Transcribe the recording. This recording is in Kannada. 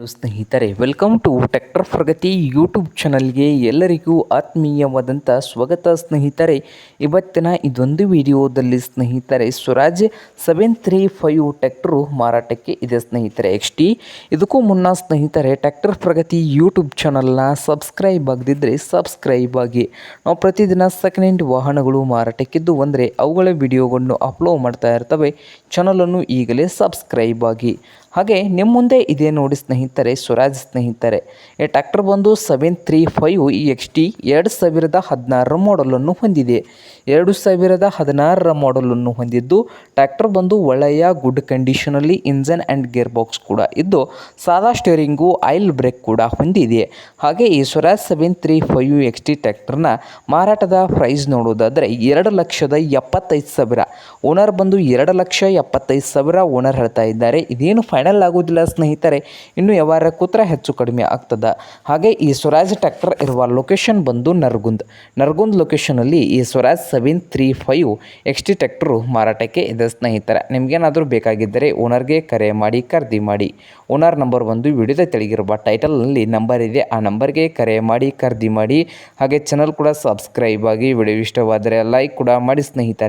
ಹಲೋ ಸ್ನೇಹಿತರೆ welcome to tractor Pragati YouTube ಚಾನಲ್ಗೆ ಎಲ್ಲರಿಗೂ ಆತ್ಮೀಯವಾದಂಥ ಸ್ವಾಗತ ಸ್ನೇಹಿತರೆ. ಇವತ್ತಿನ ಇದೊಂದು ವಿಡಿಯೋದಲ್ಲಿ ಸ್ನೇಹಿತರೆ, Swaraj seven three five tractor ಮಾರಾಟಕ್ಕೆ ಇದೆ ಸ್ನೇಹಿತರೆ ಎಕ್ಸ್ ಟಿ ಇದಕ್ಕೂ ಮುನ್ನ ಸ್ನೇಹಿತರೆ ಟ್ಯಾಕ್ಟರ್ ಪ್ರಗತಿ ಯೂಟ್ಯೂಬ್ ಚಾನಲ್ನ ಸಬ್ಸ್ಕ್ರೈಬ್ ಆಗದಿದ್ದರೆ ಸಬ್ಸ್ಕ್ರೈಬ್ ಆಗಿ. ನಾವು ಪ್ರತಿದಿನ ಸೆಕೆಂಡ್ ಹ್ಯಾಂಡ್ ವಾಹನಗಳು ಮಾರಾಟಕ್ಕಿದ್ದು ಅಂದರೆ ಅವುಗಳ ವಿಡಿಯೋಗಳನ್ನು ಅಪ್ಲೋಡ್ ಮಾಡ್ತಾ ಇರ್ತವೆ. ಚಾನಲನ್ನು ಈಗಲೇ ಸಬ್ಸ್ಕ್ರೈಬ್ ಆಗಿ. ಹಾಗೆ ನಿಮ್ಮ ಮುಂದೆ ಇದೆ ನೋಡಿ ಸ್ನೇಹಿತರೆ, ಸ್ವರಾಜ್ ಸ್ನೇಹಿತರೆ ಈ ಟ್ರ್ಯಾಕ್ಟರ್ ಬಂದು ಸೆವೆನ್ ತ್ರೀ ಫೈವ್ ಈ ಎಕ್ಸ್ ಟಿ ಎರಡು ಸಾವಿರದ ಹದಿನಾರರ ಮಾಡಲನ್ನು ಹೊಂದಿದೆ. ಎರಡು ಸಾವಿರದ ಹದಿನಾರರ ಮಾಡಲನ್ನು ಹೊಂದಿದ್ದು, ಟ್ರ್ಯಾಕ್ಟರ್ ಬಂದು ಒಳ್ಳೆಯ ಗುಡ್ ಕಂಡೀಷನಲ್ಲಿ ಇಂಜನ್ ಆ್ಯಂಡ್ ಗೇರ್ ಬಾಕ್ಸ್ ಕೂಡ ಇದ್ದು, ಸಾದಾ ಸ್ಟೇರಿಂಗು ಆಯಿಲ್ ಬ್ರೇಕ್ ಕೂಡ ಹೊಂದಿದೆ. ಹಾಗೆ ಈ Swaraj seven three five X T ಟ್ರ್ಯಾಕ್ಟರ್ನ ಮಾರಾಟದ ಪ್ರೈಸ್ ನೋಡೋದಾದರೆ ಎರಡು ಲಕ್ಷದ ಎಪ್ಪತ್ತೈದು ಸಾವಿರ. ಓನರ್ ಬಂದು ಎರಡು ಲಕ್ಷ ಎಪ್ಪತ್ತೈದು ಸಾವಿರ ಓನರ್ ಹೇಳ್ತಾ ಇದ್ದಾರೆ. ಇದೇನು ಫೈನಲ್ ಆಗೋದಿಲ್ಲ ಸ್ನೇಹಿತರೆ. ಇನ್ನು ಯಾವಾರ ಕೂತ್ರ ಹೆಚ್ಚು ಕಡಿಮೆ ಆಗ್ತದೆ. ಹಾಗೆ ಈ ಸ್ವರಾಜ್ ಟ್ರ್ಯಾಕ್ಟರ್ ಇರುವ ಲೊಕೇಶನ್ ಬಂದು ನರ್ಗುಂದ್. ನರ್ಗುಂದ್ ಲೊಕೇಶನಲ್ಲಿ ಈ Swaraj seven three five X T tractor ಮಾರಾಟಕ್ಕೆ ಇದೆ ಸ್ನೇಹಿತರೆ. ನಿಮಗೇನಾದರೂ ಬೇಕಾಗಿದ್ದರೆ ಓನರ್ಗೆ ಕರೆ ಮಾಡಿ, ಖರೀದಿ ಮಾಡಿ. ಓನರ್ ನಂಬರ್ ಬಂದು ವಿಡಿಯೋದ ತೆಳಗಿರುವ ಟೈಟಲ್ನಲ್ಲಿ ನಂಬರ್ ಇದೆ. ಆ ನಂಬರ್ಗೆ ಕರೆ ಮಾಡಿ, ಖರೀದಿ ಮಾಡಿ. ಹಾಗೆ ಚಾನಲ್ ಕೂಡ ಸಬ್ಸ್ಕ್ರೈಬ್ ಆಗಿ ವಿಡಿಯೋ ಇಷ್ಟವಾದರೆ ಲೈಕ್ ಕೂಡ ಮಾಡಿ ಸ್ನೇಹಿತರೆ.